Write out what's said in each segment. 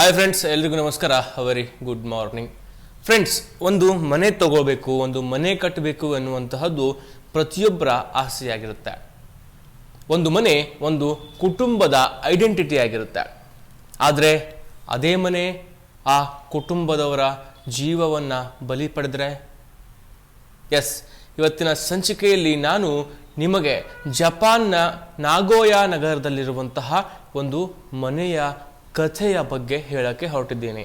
Hi friends ಎಲ್ರಿಗೂ ನಮಸ್ಕಾರ. Very good morning friends ಒಂದು ಮನೆ ತಗೋಬೇಕು, ಒಂದು ಮನೆ ಕಟ್ಟಬೇಕು ಎನ್ನುವಂತಹದ್ದು ಪ್ರತಿಯೊಬ್ಬರ ಆಸೆಯಾಗಿರುತ್ತೆ. ಒಂದು ಮನೆ ಒಂದು ಕುಟುಂಬದ ಐಡೆಂಟಿಟಿ ಆಗಿರುತ್ತೆ. ಆದರೆ ಅದೇ ಮನೆ ಆ ಕುಟುಂಬದವರ ಜೀವವನ್ನು ಬಲಿ ಪಡೆದರೆ? ಎಸ್ ಇವತ್ತಿನ ಸಂಚಿಕೆಯಲ್ಲಿ ನಾನು ನಿಮಗೆ ಜಪಾನ್ನ ನಾಗೋಯಾ ನಗರದಲ್ಲಿರುವಂತಹ ಒಂದು ಮನೆಯ ಕಥೆಯ ಬಗ್ಗೆ ಹೇಳೋಕ್ಕೆ ಹೊರಟಿದ್ದೀನಿ.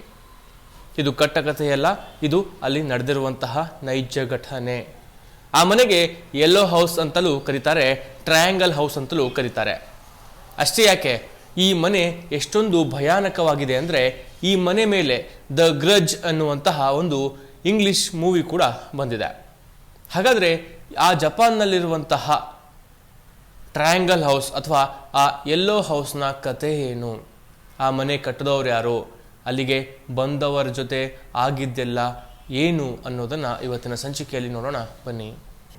ಇದು ಕಟ್ಟ ಕಥೆಯಲ್ಲ, ಇದು ಅಲ್ಲಿ ನಡೆದಿರುವಂತಹ ನೈಜ ಘಟನೆ. ಆ ಮನೆಗೆ ಯೆಲ್ಲೋ ಹೌಸ್ ಅಂತಲೂ ಕರೀತಾರೆ ಟ್ರಯಾಂಗಲ್ ಹೌಸ್ ಅಂತಲೂ ಕರೀತಾರೆ. ಅಷ್ಟೇ ಯಾಕೆ, ಈ ಮನೆ ಎಷ್ಟೊಂದು ಭಯಾನಕವಾಗಿದೆ ಅಂದರೆ, ಈ ಮನೆ ಮೇಲೆ ದ ಗ್ರಜ್ ಅನ್ನುವಂತಹ ಒಂದು ಇಂಗ್ಲಿಷ್ ಮೂವಿ ಕೂಡ ಬಂದಿದೆ. ಹಾಗಾದರೆ ಆ ಜಪಾನ್ನಲ್ಲಿರುವಂತಹ ಟ್ರಯಾಂಗಲ್ ಹೌಸ್ ಅಥವಾ ಆ ಯೆಲ್ಲೋ ಹೌಸ್ನ ಕಥೆ ಏನು? ಆ ಮನೆ ಕಟ್ಟಿದವ್ರು ಯಾರು? ಅಲ್ಲಿಗೆ ಬಂದವರ ಜೊತೆ ಆಗಿದ್ದೆಲ್ಲ ಏನು ಅನ್ನೋದನ್ನು ಇವತ್ತಿನ ಸಂಚಿಕೆಯಲ್ಲಿ ನೋಡೋಣ. ಬನ್ನಿ.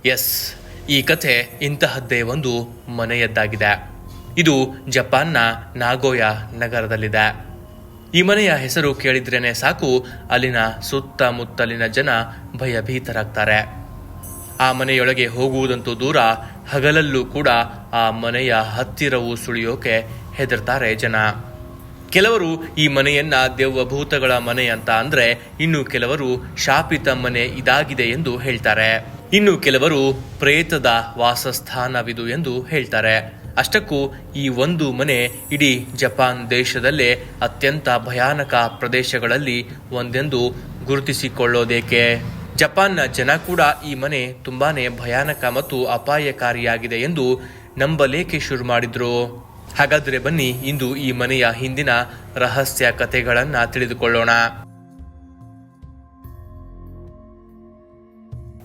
ಎಸ್, ಈ ಕಥೆ ಇಂತಹದ್ದೇ ಒಂದು ಮನೆಯದ್ದಾಗಿದೆ. ಇದು ಜಪಾನ್ನ ನಾಗೋಯಾ ನಗರದಲ್ಲಿದೆ. ಈ ಮನೆಯ ಹೆಸರು ಕೇಳಿದ್ರೇನೆ ಸಾಕು, ಅಲ್ಲಿನ ಸುತ್ತಮುತ್ತಲಿನ ಜನ ಭಯಭೀತರಾಗ್ತಾರೆ. ಆ ಮನೆಯೊಳಗೆ ಹೋಗುವುದಂತೂ ದೂರ, ಹಗಲಲ್ಲೂ ಕೂಡ ಆ ಮನೆಯ ಹತ್ತಿರವೂ ಸುಳಿಯೋಕೆ ಹೆದರ್ತಾರೆ ಜನ. ಕೆಲವರು ಈ ಮನೆಯನ್ನ ದೆವ್ವಭೂತಗಳ ಮನೆ ಅಂತ ಅಂದ್ರೆ ಇನ್ನು ಕೆಲವರು ಶಾಪಿತ ಮನೆ ಇದಾಗಿದೆ ಎಂದು ಹೇಳ್ತಾರೆ. ಇನ್ನು ಕೆಲವರು ಪ್ರೇತದ ವಾಸಸ್ಥಾನವಿದು ಎಂದು ಹೇಳ್ತಾರೆ. ಅಷ್ಟಕ್ಕೂ ಈ ಒಂದು ಮನೆ ಇಡೀ ಜಪಾನ್ ದೇಶದಲ್ಲೇ ಅತ್ಯಂತ ಭಯಾನಕ ಪ್ರದೇಶಗಳಲ್ಲಿ ಒಂದೆಂದು ಗುರುತಿಸಿಕೊಳ್ಳೋದೇಕೆ? ಜಪಾನ್ನ ಜನ ಕೂಡ ಈ ಮನೆ ತುಂಬಾನೇ ಭಯಾನಕ ಮತ್ತು ಅಪಾಯಕಾರಿಯಾಗಿದೆ ಎಂದು ನಂಬಲೇಕೆ ಶುರು ಮಾಡಿದ್ರು? ಹಾಗಾದ್ರೆ ಬನ್ನಿ ಇಂದು ಈ ಮನೆಯ ಹಿಂದಿನ ರಹಸ್ಯ ಕಥೆಗಳನ್ನು ತಿಳಿದುಕೊಳ್ಳೋಣ.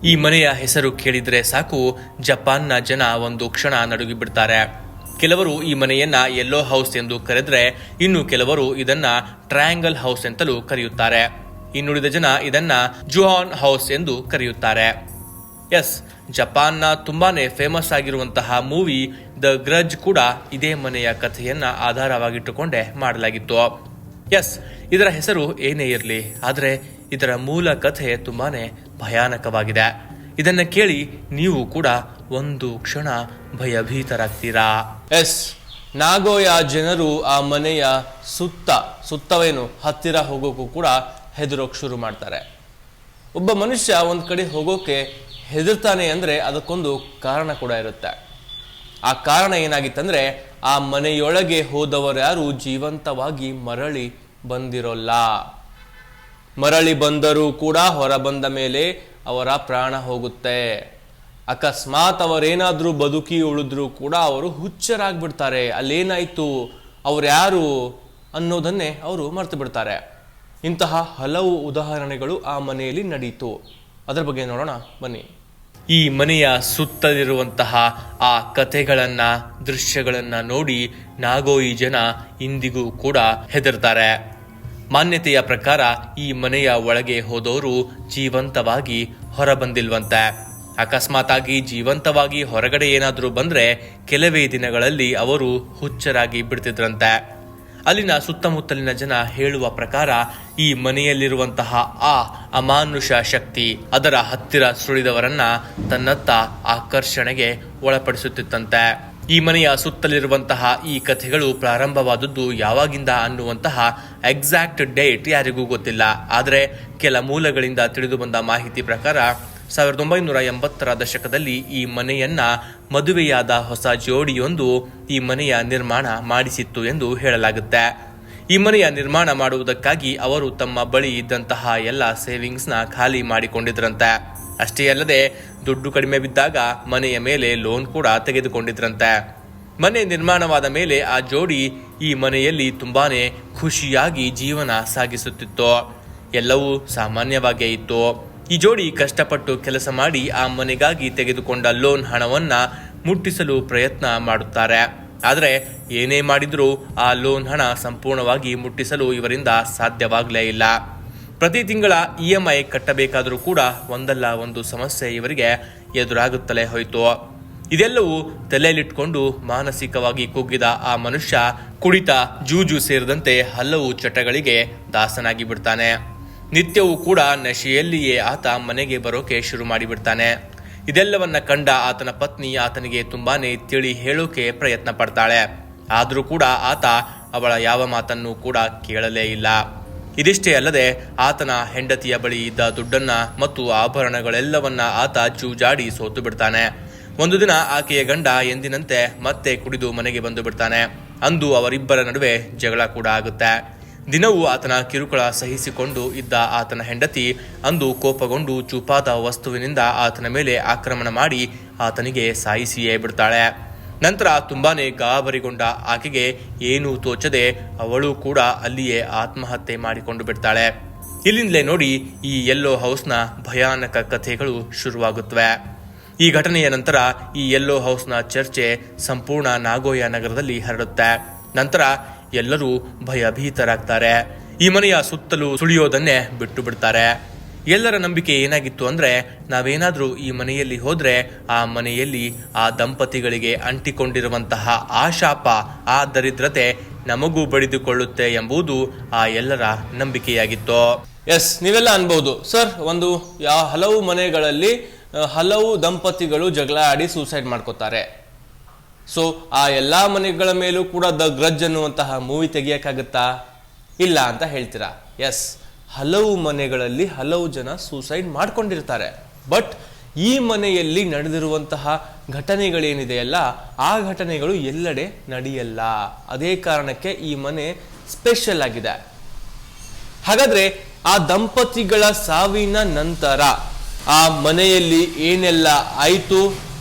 ಈ ಮನೆಯ ಹೆಸರು ಕೇಳಿದ್ರೆ ಸಾಕು, ಜಪಾನ್ನ ಜನ ಒಂದು ಕ್ಷಣ ನಡುಗಿಬಿಡ್ತಾರೆ. ಕೆಲವರು ಈ ಮನೆಯನ್ನ ಯೆಲ್ಲೋ ಹೌಸ್ ಎಂದು ಕರೆದ್ರೆ, ಇನ್ನು ಕೆಲವರು ಇದನ್ನ ಟ್ರಯಾಂಗಲ್ ಹೌಸ್ ಅಂತಲೂ ಕರೆಯುತ್ತಾರೆ. ಇನ್ನುಳಿದ ಜನ ಇದನ್ನ ಜುಹಾನ್ ಹೌಸ್ ಎಂದು ಕರೆಯುತ್ತಾರೆ. ಎಸ್ ಜಪಾನ್ನ ತುಂಬಾನೇ ಫೇಮಸ್ ಆಗಿರುವಂತಹ ಮೂವಿ ದ ಗ್ರಜ್ ಕೂಡ ಇದೇ ಮನೆಯ ಕಥೆಯನ್ನ ಆಧಾರವಾಗಿಟ್ಟುಕೊಂಡೇ ಮಾಡಲಾಗಿತ್ತು. ಎಸ್ ಇದರ ಹೆಸರು ಏನೇ ಇರಲಿ, ಆದರೆ ಇದರ ಮೂಲ ಕಥೆ ತುಂಬಾನೇ ಭಯಾನಕವಾಗಿದೆ. ಇದನ್ನ ಕೇಳಿ ನೀವು ಕೂಡ ಒಂದು ಕ್ಷಣ ಭಯಭೀತರಾಗ್ತೀರಾ? ಎಸ್ ನಾಗೋಯ ಜನರು ಆ ಮನೆಯ ಸುತ್ತ, ಸುತ್ತವೇನು ಹತ್ತಿರ ಹೋಗೋಕ್ಕೂ ಕೂಡ ಹೆದರೋಕ್ ಶುರು ಮಾಡ್ತಾರೆ. ಒಬ್ಬ ಮನುಷ್ಯ ಒಂದು ಕಡೆ ಹೋಗೋಕೆ ಹೆದರ್ತಾನೆ ಅಂದರೆ ಅದಕ್ಕೊಂದು ಕಾರಣ ಕೂಡ ಇರುತ್ತೆ. ಆ ಕಾರಣ ಏನಾಗಿತ್ತಂದ್ರೆ ಆ ಮನೆಯೊಳಗೆ ಹೋದವರ್ಯಾರು ಜೀವಂತವಾಗಿ ಮರಳಿ ಬಂದಿರೋಲ್ಲ. ಮರಳಿ ಬಂದರೂ ಕೂಡ ಹೊರ ಬಂದ ಮೇಲೆ ಅವರ ಪ್ರಾಣ ಹೋಗುತ್ತೆ. ಅಕಸ್ಮಾತ್ ಅವರೇನಾದರೂ ಬದುಕಿ ಉಳಿದ್ರೂ ಕೂಡ ಅವರು ಹುಚ್ಚರಾಗ್ಬಿಡ್ತಾರೆ. ಅಲ್ಲೇನಾಯ್ತು? ಅವ್ರು ಯಾರು ಅನ್ನೋದನ್ನೇ ಅವರು ಮರೆತು ಬಿಡ್ತಾರೆ. ಇಂತಹ ಹಲವು ಉದಾಹರಣೆಗಳು ಆ ಮನೆಯಲ್ಲಿ ನಡೀತು. ಅದರ ಬಗ್ಗೆ ನೋಡೋಣ, ಬನ್ನಿ. ಈ ಮನೆಯ ಸುತ್ತಲಿರುವಂತಹ ಆ ಕಥೆಗಳನ್ನ, ದೃಶ್ಯಗಳನ್ನ ನೋಡಿ ನಾಗೋಯಿ ಜನ ಇಂದಿಗೂ ಕೂಡ ಹೆದರ್ತಾರೆ. ಮಾನ್ಯತೆಯ ಪ್ರಕಾರ ಈ ಮನೆಯ ಒಳಗೆ ಹೋದವರು ಜೀವಂತವಾಗಿ ಹೊರಬಂದಿಲ್ವಂತೆ. ಅಕಸ್ಮಾತ್ ಆಗಿ ಜೀವಂತವಾಗಿ ಹೊರಗಡೆ ಏನಾದರೂ ಬಂದ್ರೆ ಕೆಲವೇ ದಿನಗಳಲ್ಲಿ ಅವರು ಹುಚ್ಚರಾಗಿ ಬಿಡ್ತಿದ್ರಂತೆ. ಅಲ್ಲಿನ ಸುತ್ತಮುತ್ತಲಿನ ಜನ ಹೇಳುವ ಪ್ರಕಾರ ಈ ಮನೆಯಲ್ಲಿರುವಂತಹ ಆ ಅಮಾನುಷ ಶಕ್ತಿ ಅದರ ಹತ್ತಿರ ಸುಳಿದವರನ್ನ ತನ್ನತ್ತ ಆಕರ್ಷಣೆಗೆ ಒಳಪಡಿಸುತ್ತಿತ್ತಂತೆ. ಈ ಮನೆಯ ಸುತ್ತಲಿರುವಂತಹ ಈ ಕಥೆಗಳು ಪ್ರಾರಂಭವಾದದ್ದು ಯಾವಾಗಿಂದ ಅನ್ನುವಂತಹ ಎಕ್ಸಾಕ್ಟ್ ಡೇಟ್ ಯಾರಿಗೂ ಗೊತ್ತಿಲ್ಲ. ಆದರೆ ಕೆಲ ಮೂಲಗಳಿಂದ ತಿಳಿದು ಬಂದ ಮಾಹಿತಿ ಪ್ರಕಾರ ಸಾವಿರದ ಒಂಬೈನೂರ ಎಂಬತ್ತರ ದಶಕದಲ್ಲಿ ಈ ಮನೆಯನ್ನ ಮದುವೆಯಾದ ಹೊಸ ಜೋಡಿಯೊಂದು ಈ ಮನೆಯ ನಿರ್ಮಾಣ ಮಾಡಿಸಿತ್ತು ಎಂದು ಹೇಳಲಾಗುತ್ತೆ. ಈ ಮನೆಯ ನಿರ್ಮಾಣ ಮಾಡುವುದಕ್ಕಾಗಿ ಅವರು ತಮ್ಮ ಬಳಿ ಇದ್ದಂತಹ ಎಲ್ಲ ಸೇವಿಂಗ್ಸ್ನ ಖಾಲಿ ಮಾಡಿಕೊಂಡಿದ್ರಂತೆ. ಅಷ್ಟೇ ಅಲ್ಲದೆ, ದುಡ್ಡು ಕಡಿಮೆ ಬಿದ್ದಾಗ ಮನೆಯ ಮೇಲೆ ಲೋನ್ ಕೂಡ ತೆಗೆದುಕೊಂಡಿದ್ರಂತೆ. ಮನೆ ನಿರ್ಮಾಣವಾದ ಮೇಲೆ ಆ ಜೋಡಿ ಈ ಮನೆಯಲ್ಲಿ ತುಂಬಾನೇ ಖುಷಿಯಾಗಿ ಜೀವನ ಸಾಗಿಸುತ್ತಿತ್ತು. ಎಲ್ಲವೂ ಸಾಮಾನ್ಯವಾಗೇ ಇತ್ತು. ಈ ಜೋಡಿ ಕಷ್ಟಪಟ್ಟು ಕೆಲಸ ಮಾಡಿ ಆ ಮನೆಗಾಗಿ ತೆಗೆದುಕೊಂಡ ಲೋನ್ ಹಣವನ್ನ ಮುಟ್ಟಿಸಲು ಪ್ರಯತ್ನ ಮಾಡುತ್ತಾರೆ. ಆದರೆ ಏನೇ ಮಾಡಿದರೂ ಆ ಲೋನ್ ಹಣ ಸಂಪೂರ್ಣವಾಗಿ ಮುಟ್ಟಿಸಲು ಇವರಿಂದ ಸಾಧ್ಯವಾಗಲೇ ಇಲ್ಲ. ಪ್ರತಿ ತಿಂಗಳ ಇ ಎಂ ಐ ಕಟ್ಟಬೇಕಾದರೂ ಕೂಡ ಒಂದಲ್ಲ ಒಂದು ಸಮಸ್ಯೆ ಇವರಿಗೆ ಎದುರಾಗುತ್ತಲೇ ಹೋಯಿತು. ಇದೆಲ್ಲವೂ ತಲೆಯಲ್ಲಿಟ್ಕೊಂಡು ಮಾನಸಿಕವಾಗಿ ಕುಗ್ಗಿದ ಆ ಮನುಷ್ಯ ಕುಡಿತ, ಜೂಜು ಸೇರಿದಂತೆ ಹಲವು ಚಟಗಳಿಗೆ ದಾಸನಾಗಿ ಬಿಡ್ತಾನೆ. ನಿತ್ಯವೂ ಕೂಡ ನಶೆಯಲ್ಲಿಯೇ ಆತ ಮನೆಗೆ ಬರೋಕೆ ಶುರು ಮಾಡಿಬಿಡ್ತಾನೆ. ಇದೆಲ್ಲವನ್ನ ಕಂಡ ಆತನ ಪತ್ನಿ ಆತನಿಗೆ ತುಂಬಾನೇ ತಿಳಿ ಹೇಳೋಕೆ ಪ್ರಯತ್ನ ಪಡ್ತಾಳೆ. ಆದರೂ ಕೂಡ ಆತ ಅವಳ ಯಾವ ಮಾತನ್ನು ಕೂಡ ಕೇಳಲೇ ಇಲ್ಲ. ಇದಿಷ್ಟೇ ಅಲ್ಲದೆ ಆತನ ಹೆಂಡತಿಯ ಬಳಿ ಇದ್ದ ದುಡ್ಡನ್ನ ಮತ್ತು ಆಭರಣಗಳೆಲ್ಲವನ್ನ ಆತ ಜೂಜಾಡಿ ಸೋತು ಬಿಡ್ತಾನೆ. ಒಂದು ದಿನ ಆಕೆಯ ಗಂಡ ಎಂದಿನಂತೆ ಮತ್ತೆ ಕುಡಿದು ಮನೆಗೆ ಬಂದು ಬಿಡ್ತಾನೆ. ಅಂದು ಅವರಿಬ್ಬರ ನಡುವೆ ಜಗಳ ಕೂಡ ಆಗುತ್ತೆ. ದಿನವೂ ಆತನ ಕಿರುಕುಳ ಸಹಿಸಿಕೊಂಡು ಇದ್ದ ಆತನ ಹೆಂಡತಿ ಅಂದು ಕೋಪಗೊಂಡು ಚೂಪಾದ ವಸ್ತುವಿನಿಂದ ಆತನ ಮೇಲೆ ಆಕ್ರಮಣ ಮಾಡಿ ಆತನಿಗೆ ಸಾಯಿಸಿಯೇ ಬಿಡ್ತಾಳೆ. ನಂತರ ತುಂಬಾನೇ ಗಾಬರಿಗೊಂಡ ಆಕೆಗೆ ಏನೂ ತೋಚದೆ ಅವಳು ಕೂಡ ಅಲ್ಲಿಯೇ ಆತ್ಮಹತ್ಯೆ ಮಾಡಿಕೊಂಡು ಬಿಡ್ತಾಳೆ. ಇಲ್ಲಿಂದಲೇ ನೋಡಿ ಈ ಯೆಲ್ಲೋ ಹೌಸ್ನ ಭಯಾನಕ ಕಥೆಗಳು ಶುರುವಾಗುತ್ತವೆ. ಈ ಘಟನೆಯ ನಂತರ ಈ ಯೆಲ್ಲೋ ಹೌಸ್ನ ಚರ್ಚೆ ಸಂಪೂರ್ಣ ನಾಗೋಯ ನಗರದಲ್ಲಿ ಹರಡುತ್ತೆ. ನಂತರ ಎಲ್ಲರೂ ಭಯಭೀತರಾಗ್ತಾರೆ. ಈ ಮನೆಯ ಸುತ್ತಲೂ ಸುಳಿಯೋದನ್ನೇ ಬಿಟ್ಟು ಬಿಡ್ತಾರೆ ಎಲ್ಲರ ನಂಬಿಕೆ ಏನಾಗಿತ್ತು ಅಂದ್ರೆ, ನಾವೇನಾದರೂ ಈ ಮನೆಯಲ್ಲಿ ಹೋದ್ರೆ, ಆ ಮನೆಯಲ್ಲಿ ಆ ದಂಪತಿಗಳಿಗೆ ಅಂಟಿಕೊಂಡಿರುವಂತಹ ಆ ಶಾಪ, ಆ ದರಿದ್ರತೆ ನಮಗೂ ಬಡಿದುಕೊಳ್ಳುತ್ತೆ ಎಂಬುದು ಆ ಎಲ್ಲರ ನಂಬಿಕೆಯಾಗಿತ್ತು. ಎಸ್ ನೀವೆಲ್ಲ ಅನ್ಬಹುದು ಸರ್ ಒಂದು ಯಾ, ಹಲವು ಮನೆಗಳಲ್ಲಿ ಹಲವು ದಂಪತಿಗಳು ಜಗಳ ಆಡಿ ಸೂಸೈಡ್ ಮಾಡ್ಕೋತಾರೆ. ಸೊ ಆ ಎಲ್ಲ ಮನೆಗಳ ಮೇಲೂ ಕೂಡ ದ ಗ್ರಜ್ ಅನ್ನುವಂತಹ ಮೂವಿ ತೆಗಿಯಕ್ಕಾಗತ್ತಾ? ಇಲ್ಲ ಅಂತ ಹೇಳ್ತೀರಾ? ಎಸ್ ಹಲವು ಮನೆಗಳಲ್ಲಿ ಹಲವು ಜನ ಸೂಸೈಡ್ ಮಾಡ್ಕೊಂಡಿರ್ತಾರೆ. ಬಟ್ ಈ ಮನೆಯಲ್ಲಿ ನಡೆದಿರುವಂತಹ ಘಟನೆಗಳೇನಿದೆಯಲ್ಲ ಆ ಘಟನೆಗಳು ಎಲ್ಲೆಡೆ ನಡೆಯಲ್ಲ. ಅದೇ ಕಾರಣಕ್ಕೆ ಈ ಮನೆ ಸ್ಪೆಷಲ್ ಆಗಿದೆ. ಹಾಗಾದ್ರೆ ಆ ದಂಪತಿಗಳ ಸಾವಿನ ನಂತರ ಆ ಮನೆಯಲ್ಲಿ ಏನೆಲ್ಲ ಆಯಿತು?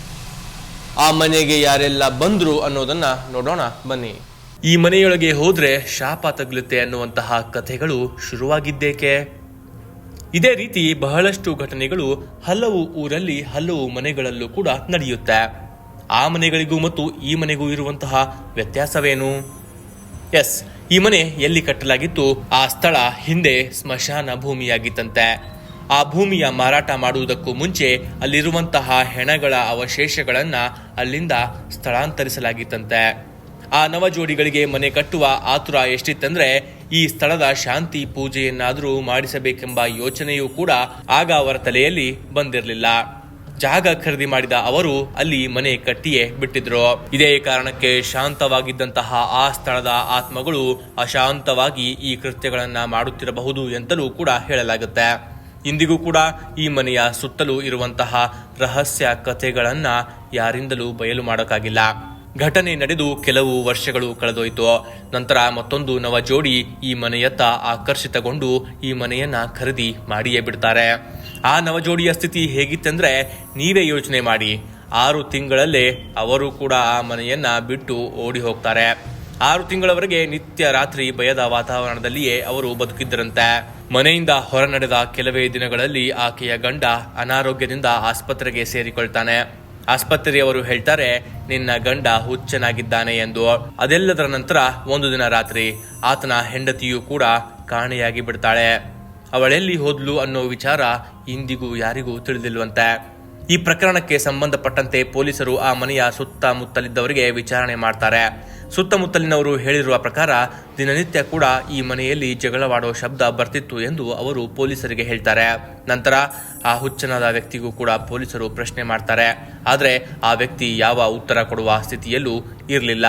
ಆ ಮನೆಗೆ ಯಾರೆಲ್ಲ ಬಂದ್ರು ಅನ್ನೋದನ್ನ ನೋಡೋಣ, ಬನ್ನಿ. ಈ ಮನೆಯೊಳಗೆ ಹೋದ್ರೆ ಶಾಪ ತಗುಲುತ್ತೆ ಅನ್ನುವಂತಹ ಕಥೆಗಳು ಶುರುವಾಗಿದ್ದೇಕೆ? ಇದೇ ರೀತಿ ಬಹಳಷ್ಟು ಘಟನೆಗಳು ಹಲವು ಊರಲ್ಲಿ ಹಲವು ಮನೆಗಳಲ್ಲೂ ಕೂಡ ನಡೆಯುತ್ತೆ. ಆ ಮನೆಗಳಿಗೂ ಮತ್ತು ಈ ಮನೆಗೂ ಇರುವಂತಹ ವ್ಯತ್ಯಾಸವೇನು? ಎಸ್, ಈ ಮನೆ ಎಲ್ಲಿ ಕಟ್ಟಲಾಗಿತ್ತು? ಆ ಸ್ಥಳ ಹಿಂದೆ ಸ್ಮಶಾನ ಭೂಮಿಯಾಗಿತ್ತಂತೆ. ಆ ಭೂಮಿಯ ಮಾರಾಟ ಮಾಡುವುದಕ್ಕೂ ಮುಂಚೆ ಅಲ್ಲಿರುವಂತಹ ಹೆಣಗಳ ಅವಶೇಷಗಳನ್ನು ಅಲ್ಲಿಂದ ಸ್ಥಳಾಂತರಿಸಲಾಗಿತ್ತಂತೆ. ಆ ನವ ಜೋಡಿಗಳಿಗೆ ಮನೆ ಕಟ್ಟುವ ಆತುರ ಎಷ್ಟಿತ್ತಂದ್ರೆ ಈ ಸ್ಥಳದ ಶಾಂತಿ ಪೂಜೆಯನ್ನಾದರೂ ಮಾಡಿಸಬೇಕೆಂಬ ಯೋಚನೆಯೂ ಕೂಡ ಆಗ ಅವರ ತಲೆಯಲ್ಲಿ ಬಂದಿರಲಿಲ್ಲ. ಜಾಗ ಖರೀದಿ ಮಾಡಿದ ಅವರು ಅಲ್ಲಿ ಮನೆ ಕಟ್ಟಿಯೇ ಬಿಟ್ಟಿದ್ರು. ಇದೇ ಕಾರಣಕ್ಕೆ ಶಾಂತವಾಗಿದ್ದಂತಹ ಆ ಸ್ಥಳದ ಆತ್ಮಗಳು ಅಶಾಂತವಾಗಿ ಈ ಕೃತ್ಯಗಳನ್ನ ಮಾಡುತ್ತಿರಬಹುದು ಎಂತಲೂ ಕೂಡ ಹೇಳಲಾಗುತ್ತೆ. ಇಂದಿಗೂ ಕೂಡ ಈ ಮನೆಯ ಸುತ್ತಲೂ ಇರುವಂತಹ ರಹಸ್ಯ ಕಥೆಗಳನ್ನ ಯಾರಿಂದಲೂ ಬಯಲು ಮಾಡೋಕ್ಕಾಗಿಲ್ಲ. ಘಟನೆ ನಡೆದು ಕೆಲವು ವರ್ಷಗಳು ಕಳೆದೋಯ್ತು. ನಂತರ ಮತ್ತೊಂದು ನವ ಜೋಡಿ ಈ ಮನೆಯತ್ತ ಆಕರ್ಷಿತಗೊಂಡು ಈ ಮನೆಯನ್ನ ಖರೀದಿ ಮಾಡಿಯೇ ಬಿಡ್ತಾರೆ. ಆ ನವ ಜೋಡಿಯ ಸ್ಥಿತಿ ಹೇಗಿತ್ತಂದ್ರೆ ನೀವೇ ಯೋಚನೆ ಮಾಡಿ. ಆರು ತಿಂಗಳಲ್ಲೇ ಅವರು ಕೂಡ ಆ ಮನೆಯನ್ನ ಬಿಟ್ಟು ಓಡಿ ಹೋಗ್ತಾರೆ. ಆರು ತಿಂಗಳವರೆಗೆ ನಿತ್ಯ ರಾತ್ರಿ ಭಯದ ವಾತಾವರಣದಲ್ಲಿಯೇ ಅವರು ಬದುಕಿದ್ದರಂತೆ. ಮನೆಯಿಂದ ಹೊರ ನಡೆದ ಕೆಲವೇ ದಿನಗಳಲ್ಲಿ ಆಕೆಯ ಗಂಡ ಅನಾರೋಗ್ಯದಿಂದ ಆಸ್ಪತ್ರೆಗೆ ಸೇರಿಕೊಳ್ತಾನೆ. ಆಸ್ಪತ್ರೆಯವರು ಹೇಳ್ತಾರೆ, ನಿನ್ನ ಗಂಡ ಹುಚ್ಚನಾಗಿದ್ದಾನೆ ಎಂದು. ಅದೆಲ್ಲದರ ನಂತರ ಒಂದು ದಿನ ರಾತ್ರಿ ಆತನ ಹೆಂಡತಿಯೂ ಕೂಡ ಕಾಣೆಯಾಗಿ ಬಿಡ್ತಾಳೆ. ಅವಳೆಲ್ಲಿ ಹೋದ್ಲು ಅನ್ನೋ ವಿಚಾರ ಇಂದಿಗೂ ಯಾರಿಗೂ ತಿಳಿದಿಲ್ವಂತೆ. ಈ ಪ್ರಕರಣಕ್ಕೆ ಸಂಬಂಧಪಟ್ಟಂತೆ ಪೊಲೀಸರು ಆ ಮನೆಯ ಸುತ್ತಮುತ್ತಲಿದ್ದವರಿಗೆ ವಿಚಾರಣೆ ಮಾಡ್ತಾರೆ. ಸುತ್ತಮುತ್ತಲಿನವರು ಹೇಳಿರುವ ಪ್ರಕಾರ, ದಿನನಿತ್ಯ ಕೂಡ ಈ ಮನೆಯಲ್ಲಿ ಜಗಳವಾಡೋ ಶಬ್ದ ಬರ್ತಿತ್ತು ಎಂದು ಅವರು ಪೊಲೀಸರಿಗೆ ಹೇಳ್ತಾರೆ. ನಂತರ ಆ ಹುಚ್ಚನಾದ ವ್ಯಕ್ತಿಗೂ ಕೂಡ ಪೊಲೀಸರು ಪ್ರಶ್ನೆ ಮಾಡ್ತಾರೆ. ಆದರೆ ಆ ವ್ಯಕ್ತಿ ಯಾವ ಉತ್ತರ ಕೊಡುವ ಸ್ಥಿತಿಯಲ್ಲೂ ಇರಲಿಲ್ಲ.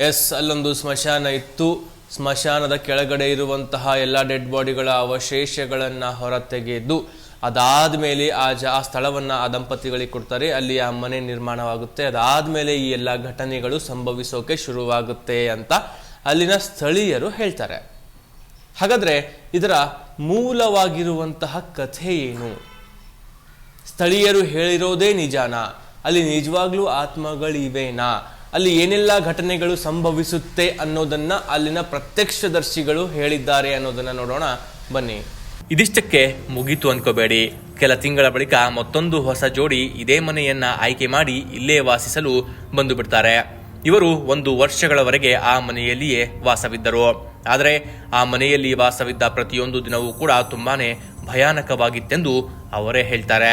ಎಸ್, ಅಲ್ಲೊಂದು ಸ್ಮಶಾನ ಇತ್ತು. ಸ್ಮಶಾನದ ಕೆಳಗಡೆ ಇರುವಂತಹ ಎಲ್ಲ ಡೆಡ್ ಬಾಡಿಗಳ ಅವಶೇಷಗಳನ್ನು ಹೊರತೆಗೆದು ಅದಾದ್ಮೇಲೆ ಆ ಜ, ಆ ಸ್ಥಳವನ್ನು ಆ ದಂಪತಿಗಳಿಗೆ ಕೊಡ್ತಾರೆ. ಅಲ್ಲಿ ಆ ಮನೆ ನಿರ್ಮಾಣವಾಗುತ್ತೆ. ಅದಾದ ಮೇಲೆ ಈ ಎಲ್ಲ ಘಟನೆಗಳು ಸಂಭವಿಸೋಕೆ ಶುರುವಾಗುತ್ತೆ ಅಂತ ಅಲ್ಲಿನ ಸ್ಥಳೀಯರು ಹೇಳ್ತಾರೆ. ಹಾಗಾದರೆ ಇದರ ಮೂಲವಾಗಿರುವಂತಹ ಕಥೆ ಏನು? ಸ್ಥಳೀಯರು ಹೇಳಿರೋದೇ ನಿಜಾನ. ಅಲ್ಲಿ ನಿಜವಾಗ್ಲೂ ಆತ್ಮಗಳಿವೆನಾ? ಅಲ್ಲಿ ಏನೆಲ್ಲ ಘಟನೆಗಳು ಸಂಭವಿಸುತ್ತೆ ಅನ್ನೋದನ್ನ ಅಲ್ಲಿನ ಪ್ರತ್ಯಕ್ಷದರ್ಶಿಗಳು ಹೇಳಿದ್ದಾರೆ ಅನ್ನೋದನ್ನ ನೋಡೋಣ. ಬನ್ನಿ. ಇದಿಷ್ಟಕ್ಕೆ ಮುಗೀತು ಅನ್ಕೋಬೇಡಿ. ಕೆಲ ತಿಂಗಳ ಬಳಿಕ ಮತ್ತೊಂದು ಹೊಸ ಜೋಡಿ ಇದೇ ಮನೆಯನ್ನ ಆಯ್ಕೆ ಮಾಡಿ ಇಲ್ಲೇ ವಾಸಿಸಲು ಬಂದು ಬಿಡ್ತಾರೆ ಇವರು ಒಂದು ವರ್ಷಗಳವರೆಗೆ ಆ ಮನೆಯಲ್ಲಿಯೇ ವಾಸವಿದ್ದರು. ಆದರೆ ಆ ಮನೆಯಲ್ಲಿ ವಾಸವಿದ್ದ ಪ್ರತಿಯೊಂದು ದಿನವೂ ಕೂಡ ತುಂಬಾನೇ ಭಯಾನಕವಾಗಿತ್ತೆಂದು ಅವರೇ ಹೇಳ್ತಾರೆ.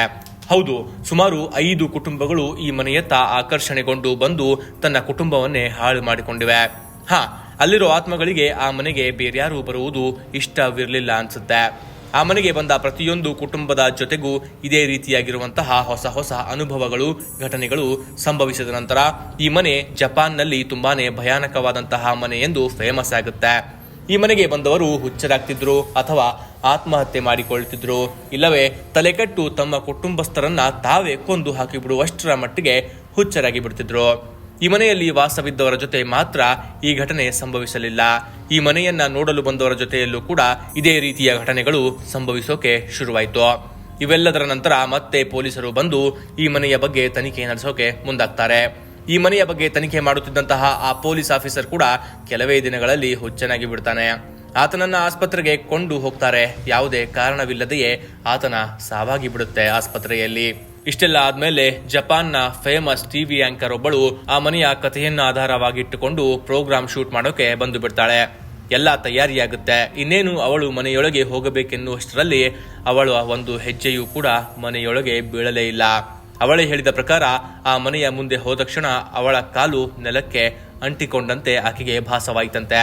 ಹೌದು, ಸುಮಾರು ಐದು ಕುಟುಂಬಗಳು ಈ ಮನೆಯತ್ತ ಆಕರ್ಷಣೆಗೊಂಡು ಬಂದು ತನ್ನ ಕುಟುಂಬವನ್ನೇ ಹಾಳು ಮಾಡಿಕೊಂಡಿವೆ. ಹಾ, ಅಲ್ಲಿರೋ ಆತ್ಮಗಳಿಗೆ ಆ ಮನೆಗೆ ಬೇರ್ಯಾರೂ ಬರುವುದು ಇಷ್ಟವಿರಲಿಲ್ಲ ಅನ್ಸುತ್ತೆ. ಆ ಮನೆಗೆ ಬಂದ ಪ್ರತಿಯೊಂದು ಕುಟುಂಬದ ಜೊತೆಗೂ ಇದೇ ರೀತಿಯಾಗಿರುವಂತಹ ಹೊಸ ಹೊಸ ಅನುಭವಗಳು, ಘಟನೆಗಳು ಸಂಭವಿಸಿದ ನಂತರ ಈ ಮನೆ ಜಪಾನ್ನಲ್ಲಿ ತುಂಬಾನೇ ಭಯಾನಕವಾದಂತಹ ಮನೆ ಎಂದು ಫೇಮಸ್ ಆಗುತ್ತೆ. ಈ ಮನೆಗೆ ಬಂದವರು ಹುಚ್ಚರಾಗ್ತಿದ್ರು ಅಥವಾ ಆತ್ಮಹತ್ಯೆ ಮಾಡಿಕೊಳ್ತಿದ್ರು. ಇಲ್ಲವೇ, ತಲೆಕಟ್ಟು ತಮ್ಮ ಕುಟುಂಬಸ್ಥರನ್ನ ತಾವೇ ಕೊಂದು ಹಾಕಿಬಿಡುವಷ್ಟರ ಮಟ್ಟಿಗೆ ಹುಚ್ಚರಾಗಿ ಬಿಡ್ತಿದ್ರು ಈ ಮನೆಯಲ್ಲಿ ವಾಸವಿದ್ದವರ ಜೊತೆ ಮಾತ್ರ ಈ ಘಟನೆ ಸಂಭವಿಸಲಿಲ್ಲ. ಈ ಮನೆಯನ್ನ ನೋಡಲು ಬಂದವರ ಜೊತೆಯಲ್ಲೂ ಕೂಡ ಇದೇ ರೀತಿಯ ಘಟನೆಗಳು ಸಂಭವಿಸೋಕೆ ಶುರುವಾಯಿತು. ಇವೆಲ್ಲದರ ನಂತರ ಮತ್ತೆ ಪೊಲೀಸರು ಬಂದು ಈ ಮನೆಯ ಬಗ್ಗೆ ತನಿಖೆ ನಡೆಸೋಕೆ ಮುಂದಾಗ್ತಾರೆ. ಈ ಮನೆಯ ಬಗ್ಗೆ ತನಿಖೆ ಮಾಡುತ್ತಿದ್ದಂತಹ ಆ ಪೊಲೀಸ್ ಆಫೀಸರ್ ಕೂಡ ಕೆಲವೇ ದಿನಗಳಲ್ಲಿ ಹುಚ್ಚನಾಗಿ ಬಿಡ್ತಾನೆ. ಆತನನ್ನ ಆಸ್ಪತ್ರೆಗೆ ಕೊಂಡು ಹೋಗ್ತಾರೆ. ಯಾವುದೇ ಕಾರಣವಿಲ್ಲದೆಯೇ ಆತನ ಸಾವಾಗಿ ಬಿಡುತ್ತೆ ಆಸ್ಪತ್ರೆಯಲ್ಲಿ. ಇಷ್ಟೆಲ್ಲ ಆದ್ಮೇಲೆ ಜಪಾನ್ನ ಫೇಮಸ್ ಟಿವಿ ಆಂಕರ್ ಒಬ್ಬಳು ಆ ಮನೆಯ ಕಥೆಯನ್ನ ಆಧಾರವಾಗಿಟ್ಟುಕೊಂಡು ಪ್ರೋಗ್ರಾಮ್ ಶೂಟ್ ಮಾಡೋಕೆ ಬಂದು ಬಿಡ್ತಾಳೆ. ಎಲ್ಲ ತಯಾರಿಯಾಗುತ್ತೆ. ಇನ್ನೇನು ಅವಳು ಮನೆಯೊಳಗೆ ಹೋಗಬೇಕೆನ್ನುವಷ್ಟರಲ್ಲಿ ಅವಳ ಒಂದು ಹೆಜ್ಜೆಯೂ ಕೂಡ ಮನೆಯೊಳಗೆ ಬೀಳಲೇ ಇಲ್ಲ. ಅವಳೇ ಹೇಳಿದ ಪ್ರಕಾರ ಆ ಮನೆಯ ಮುಂದೆ ಹೋದ ಕ್ಷಣ ಅವಳ ಕಾಲು ನೆಲಕ್ಕೆ ಅಂಟಿಕೊಂಡಂತೆ ಆಕೆಗೆ ಭಾಸವಾಯಿತಂತೆ.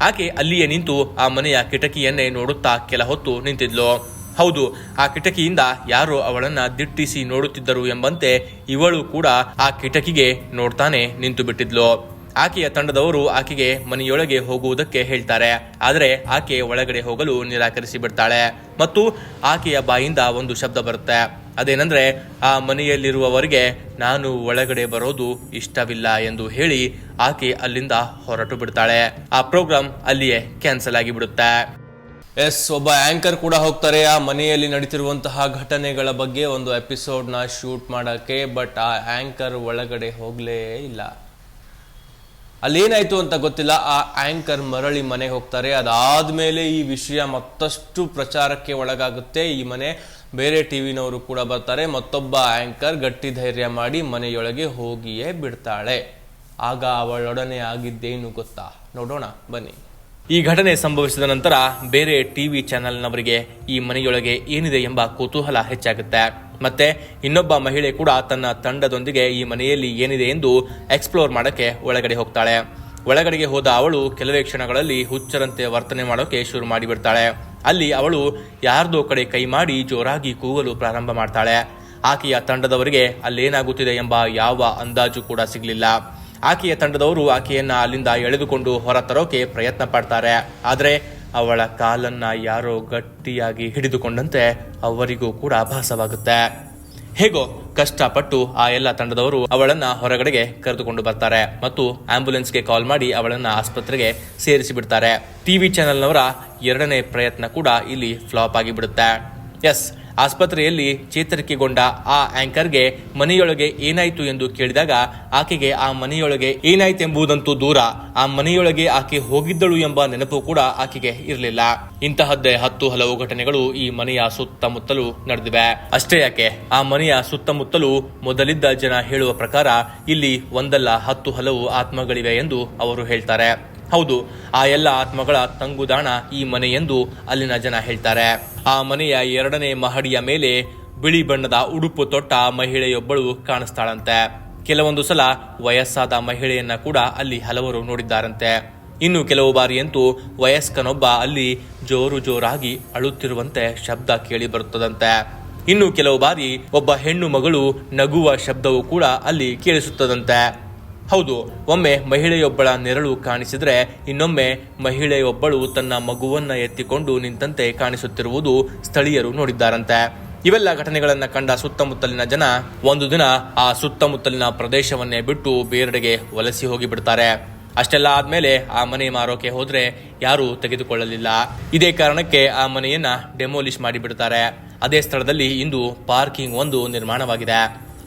ಆಕೆ ಅಲ್ಲಿಯೇ ನಿಂತು ಆ ಮನೆಯ ಕಿಟಕಿಯನ್ನೇ ನೋಡುತ್ತಾ ಕೆಲ ಹೊತ್ತು ನಿಂತಿದ್ಲು. ಹೌದು, ಆ ಕಿಟಕಿಯಿಂದ ಯಾರು ಅವಳನ್ನ ದಿಟ್ಟಿಸಿ ನೋಡುತ್ತಿದ್ದರು ಎಂಬಂತೆ ಇವಳು ಕೂಡ ಆ ಕಿಟಕಿಗೆ ನೋಡ್ತಾನೆ ನಿಂತು ಬಿಟ್ಟಿದ್ಲು ಆಕೆಯ ತಂಡದವರು ಆಕೆಗೆ ಮನೆಯೊಳಗೆ ಹೋಗುವುದಕ್ಕೆ ಹೇಳ್ತಾರೆ. ಆದರೆ ಆಕೆ ಒಳಗಡೆ ಹೋಗಲು ನಿರಾಕರಿಸಿ ಬಿಡ್ತಾಳೆ ಮತ್ತು ಆಕೆಯ ಬಾಯಿಂದ ಒಂದು ಶಬ್ದ ಬರುತ್ತೆ. ಅದೇನೆಂದ್ರೆ, ಆ ಮನೆಯಲ್ಲಿರುವವರಿಗೆ ನಾನು ಒಳಗಡೆ ಬರೋದು ಇಷ್ಟವಿಲ್ಲ ಎಂದು ಹೇಳಿ ಆಕೆ ಅಲ್ಲಿಂದ ಹೊರಟು ಬಿಡ್ತಾಳೆ ಆ ಪ್ರೋಗ್ರಾಂ ಅಲ್ಲಿಯೇ ಕ್ಯಾನ್ಸಲ್ ಆಗಿ ಬಿಡುತ್ತೆ ಎಸ್, ಒಬ್ಬ ಆಂಕರ್ ಕೂಡ ಹೋಗ್ತಾರೆ ಆ ಮನೆಯಲ್ಲಿ ನಡೀತಿರುವಂತಹ ಘಟನೆಗಳ ಬಗ್ಗೆ ಒಂದು ಎಪಿಸೋಡ್ನ ಶೂಟ್ ಮಾಡೋಕ್ಕೆ ಬಟ್ ಆ ಆಂಕರ್ ಒಳಗಡೆ ಹೋಗಲೇ ಇಲ್ಲ. ಅಲ್ಲೇನಾಯ್ತು ಅಂತ ಗೊತ್ತಿಲ್ಲ, ಆ ಆಂಕರ್ ಮರಳಿ ಮನೆಗೆ ಹೋಗ್ತಾರೆ. ಅದಾದ್ಮೇಲೆ ಈ ವಿಷಯ ಮತ್ತಷ್ಟು ಪ್ರಚಾರಕ್ಕೆ ಒಳಗಾಗುತ್ತೆ. ಈ ಮನೆ ಬೇರೆ ಟಿವಿನವರು ಕೂಡ ಬರ್ತಾರೆ. ಮತ್ತೊಬ್ಬ ಆಂಕರ್ ಗಟ್ಟಿ ಧೈರ್ಯ ಮಾಡಿ ಮನೆಯೊಳಗೆ ಹೋಗಿಯೇ ಬಿಡ್ತಾಳೆ. ಆಗ ಅವಳೊಡನೆ ಆಗಿದ್ದೇನು ಗೊತ್ತಾ? ನೋಡೋಣ, ಬನ್ನಿ. ಈ ಘಟನೆ ಸಂಭವಿಸಿದ ನಂತರ ಬೇರೆ ಟಿವಿ ಚಾನೆಲ್ನವರಿಗೆ ಈ ಮನೆಯೊಳಗೆ ಏನಿದೆ ಎಂಬ ಕುತೂಹಲ ಹೆಚ್ಚಾಗುತ್ತೆ. ಮತ್ತೆ ಇನ್ನೊಬ್ಬ ಮಹಿಳೆ ಕೂಡ ತನ್ನ ತಂಡದೊಂದಿಗೆ ಈ ಮನೆಯಲ್ಲಿ ಏನಿದೆ ಎಂದು ಎಕ್ಸ್ಪ್ಲೋರ್ ಮಾಡಕ್ಕೆ ಒಳಗಡೆ ಹೋಗ್ತಾಳೆ. ಒಳಗಡೆಗೆ ಹೋದ ಅವಳು ಕೆಲವೇ ಕ್ಷಣಗಳಲ್ಲಿ ಹುಚ್ಚರಂತೆ ವರ್ತನೆ ಮಾಡೋಕೆ ಶುರು ಮಾಡಿಬಿಡ್ತಾಳೆ. ಅಲ್ಲಿ ಅವಳು ಯಾರ್ದೋ ಕಡೆ ಕೈ ಮಾಡಿ ಜೋರಾಗಿ ಕೂಗಲು ಪ್ರಾರಂಭ ಮಾಡ್ತಾಳೆ. ಆಕೆಯ ತಂಡದವರಿಗೆ ಅಲ್ಲೇನಾಗುತ್ತಿದೆ ಎಂಬ ಯಾವ ಅಂದಾಜು ಕೂಡ ಸಿಗಲಿಲ್ಲ. ಆಕೆಯ ತಂಡದವರು ಆಕೆಯನ್ನ ಅಲ್ಲಿಂದ ಎಳೆದುಕೊಂಡು ಹೊರತರೋಕೆ ಪ್ರಯತ್ನ ಪಡ್ತಾರೆ. ಆದರೆ ಅವಳ ಕಾಲನ್ನ ಯಾರೋ ಗಟ್ಟಿಯಾಗಿ ಹಿಡಿದುಕೊಂಡಂತೆ ಅವರಿಗೂ ಕೂಡ ಭಾಸವಾಗುತ್ತೆ ಹೇಗೋ ಕಷ್ಟಪಟ್ಟು ಆ ಎಲ್ಲ ತಂಡದವರು ಅವಳನ್ನ ಹೊರಗಡೆಗೆ ಕರೆದುಕೊಂಡು ಬರ್ತಾರೆ ಮತ್ತು ಆಂಬ್ಯುಲೆನ್ಸ್ಗೆ ಕಾಲ್ ಮಾಡಿ ಅವಳನ್ನ ಆಸ್ಪತ್ರೆಗೆ ಸೇರಿಸಿ ಬಿಡ್ತಾರೆ. ಟಿವಿ ಚಾನೆಲ್ನವರ ಎರಡನೇ ಪ್ರಯತ್ನ ಕೂಡ ಇಲ್ಲಿ ಫ್ಲಾಪ್ ಆಗಿ ಬಿಡುತ್ತೆ ಎಸ್ ಆಸ್ಪತ್ರೆಯಲ್ಲಿ ಚೇತರಿಕೆಗೊಂಡ ಆ ಆಂಕರ್ಗೆ ಮನೆಯೊಳಗೆ ಏನಾಯ್ತು ಎಂದು ಕೇಳಿದಾಗ, ಆಕೆಗೆ ಆ ಮನೆಯೊಳಗೆ ಏನಾಯ್ತೆಂಬುದಂತೂ ದೂರ, ಆ ಮನೆಯೊಳಗೆ ಆಕೆ ಹೋಗಿದ್ದಳು ಎಂಬ ನೆನಪು ಕೂಡ ಆಕೆಗೆ ಇರಲಿಲ್ಲ. ಇಂತಹದ್ದೇ ಹತ್ತು ಹಲವು ಘಟನೆಗಳು ಈ ಮನೆಯ ಸುತ್ತಮುತ್ತಲೂ ನಡೆದಿವೆ. ಅಷ್ಟೇ ಯಾಕೆ, ಆ ಮನೆಯ ಸುತ್ತಮುತ್ತಲೂ ಮೊದಲಿದ್ದ ಜನ ಹೇಳುವ ಪ್ರಕಾರ ಇಲ್ಲಿ ಒಂದಲ್ಲ ಹತ್ತು ಹಲವು ಆತ್ಮಗಳಿವೆ ಎಂದು ಅವರು ಹೇಳ್ತಾರೆ. ಹೌದು, ಆ ಎಲ್ಲ ಆತ್ಮಗಳ ತಂಗುದಾಣ ಈ ಮನೆ ಎಂದು ಅಲ್ಲಿನ ಜನ ಹೇಳ್ತಾರೆ. ಆ ಮನೆಯ ಎರಡನೇ ಮಹಡಿಯ ಮೇಲೆ ಬಿಳಿ ಬಣ್ಣದ ಉಡುಪು ತೊಟ್ಟ ಮಹಿಳೆಯೊಬ್ಬಳು ಕಾಣಿಸ್ತಾಳಂತೆ. ಕೆಲವೊಂದು ಸಲ ವಯಸ್ಸಾದ ಮಹಿಳೆಯನ್ನ ಕೂಡ ಅಲ್ಲಿ ಹಲವರು ನೋಡಿದ್ದಾರಂತೆ. ಇನ್ನು ಕೆಲವು ಬಾರಿಯಂತೂ ವಯಸ್ಕನೊಬ್ಬ ಅಲ್ಲಿ ಜೋರು ಜೋರಾಗಿ ಅಳುತ್ತಿರುವಂತೆ ಶಬ್ದ ಕೇಳಿ ಬರುತ್ತದಂತೆ. ಇನ್ನು ಕೆಲವು ಬಾರಿ ಒಬ್ಬ ಹೆಣ್ಣು ಮಗಳು ನಗುವ ಶಬ್ದವು ಕೂಡ ಅಲ್ಲಿ ಕೇಳಿಸುತ್ತದಂತೆ. ಹೌದು, ಒಮ್ಮೆ ಮಹಿಳೆಯೊಬ್ಬಳ ನೆರಳು ಕಾಣಿಸಿದ್ರೆ ಇನ್ನೊಮ್ಮೆ ಮಹಿಳೆಯೊಬ್ಬಳು ತನ್ನ ಮಗುವನ್ನ ಎತ್ತಿಕೊಂಡು ನಿಂತಂತೆ ಕಾಣಿಸುತ್ತಿರುವುದು ಸ್ಥಳೀಯರು ನೋಡಿದ್ದಾರಂತೆ. ಇವೆಲ್ಲ ಘಟನೆಗಳನ್ನು ಕಂಡ ಸುತ್ತಮುತ್ತಲಿನ ಜನ ಒಂದು ದಿನ ಆ ಸುತ್ತಮುತ್ತಲಿನ ಪ್ರದೇಶವನ್ನೇ ಬಿಟ್ಟು ಬೇರೆಡೆಗೆ ವಲಸಿ ಹೋಗಿ ಬಿಡ್ತಾರೆ ಅಷ್ಟೆಲ್ಲ ಆದ್ಮೇಲೆ ಆ ಮನೆ ಮಾರೋಕೆ ಹೋದ್ರೆ ಯಾರೂ ತೆಗೆದುಕೊಳ್ಳಲಿಲ್ಲ. ಇದೇ ಕಾರಣಕ್ಕೆ ಆ ಮನೆಯನ್ನ ಡೆಮೋಲಿಷ್ ಮಾಡಿಬಿಡ್ತಾರೆ. ಅದೇ ಸ್ಥಳದಲ್ಲಿ ಇಂದು ಪಾರ್ಕಿಂಗ್ ಒಂದು ನಿರ್ಮಾಣವಾಗಿದೆ.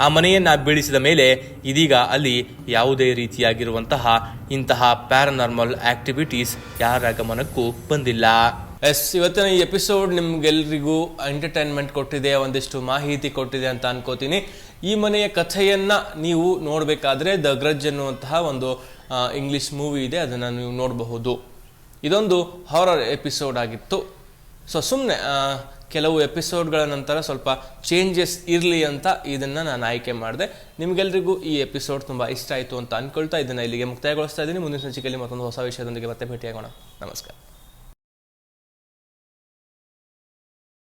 ಆ ಮನೆಯನ್ನ ಬೀಳಿಸಿದ ಮೇಲೆ ಇದೀಗ ಅಲ್ಲಿ ಯಾವುದೇ ರೀತಿಯಾಗಿರುವಂತಹ ಇಂತಹ ಪ್ಯಾರನಾರ್ಮಲ್ ಆಕ್ಟಿವಿಟೀಸ್ ಯಾರ ಗಮನಕ್ಕೂ ಬಂದಿಲ್ಲ. ಎಸ್, ಇವತ್ತಿನ ಈ ಎಪಿಸೋಡ್ ನಿಮ್ಗೆಲ್ರಿಗೂ ಎಂಟರ್ಟೈನ್ಮೆಂಟ್ ಕೊಟ್ಟಿದೆ, ಒಂದಿಷ್ಟು ಮಾಹಿತಿ ಕೊಟ್ಟಿದೆ ಅಂತ ಅನ್ಕೋತೀನಿ. ಈ ಮನೆಯ ಕಥೆಯನ್ನ ನೀವು ನೋಡಬೇಕಾದ್ರೆ ದ ಗ್ರಜ್ ಅನ್ನುವಂತಹ ಒಂದು ಇಂಗ್ಲಿಷ್ ಮೂವಿ ಇದೆ, ಅದನ್ನು ನೀವು ನೋಡಬಹುದು. ಇದೊಂದು ಹಾರರ್ ಎಪಿಸೋಡ್ ಆಗಿತ್ತು. ಸೊ ಸುಮ್ಮನೆ ಕೆಲವು ಎಪಿಸೋಡ್ಗಳ ನಂತರ ಸ್ವಲ್ಪ ಚೇಂಜಸ್ ಇರಲಿ ಅಂತ ಇದನ್ನು ನಾನು ಆಯ್ಕೆ ಮಾಡಿದೆ. ನಿಮಗೆಲ್ಲರಿಗೂ ಈ ಎಪಿಸೋಡ್ ತುಂಬ ಇಷ್ಟ ಆಯಿತು ಅಂತ ಅಂದ್ಕೊಳ್ತಾ ಇದನ್ನು ಇಲ್ಲಿಗೆ ಮುಕ್ತಾಯಗೊಳಿಸ್ತಾ ಇದ್ದೀನಿ. ಮುಂದಿನ ಸಂಚಿಕೆಯಲ್ಲಿ ಮತ್ತೊಂದು ಹೊಸ ವಿಷಯದೊಂದಿಗೆ ಮತ್ತೆ ಭೇಟಿಯಾಗೋಣ. ನಮಸ್ಕಾರ.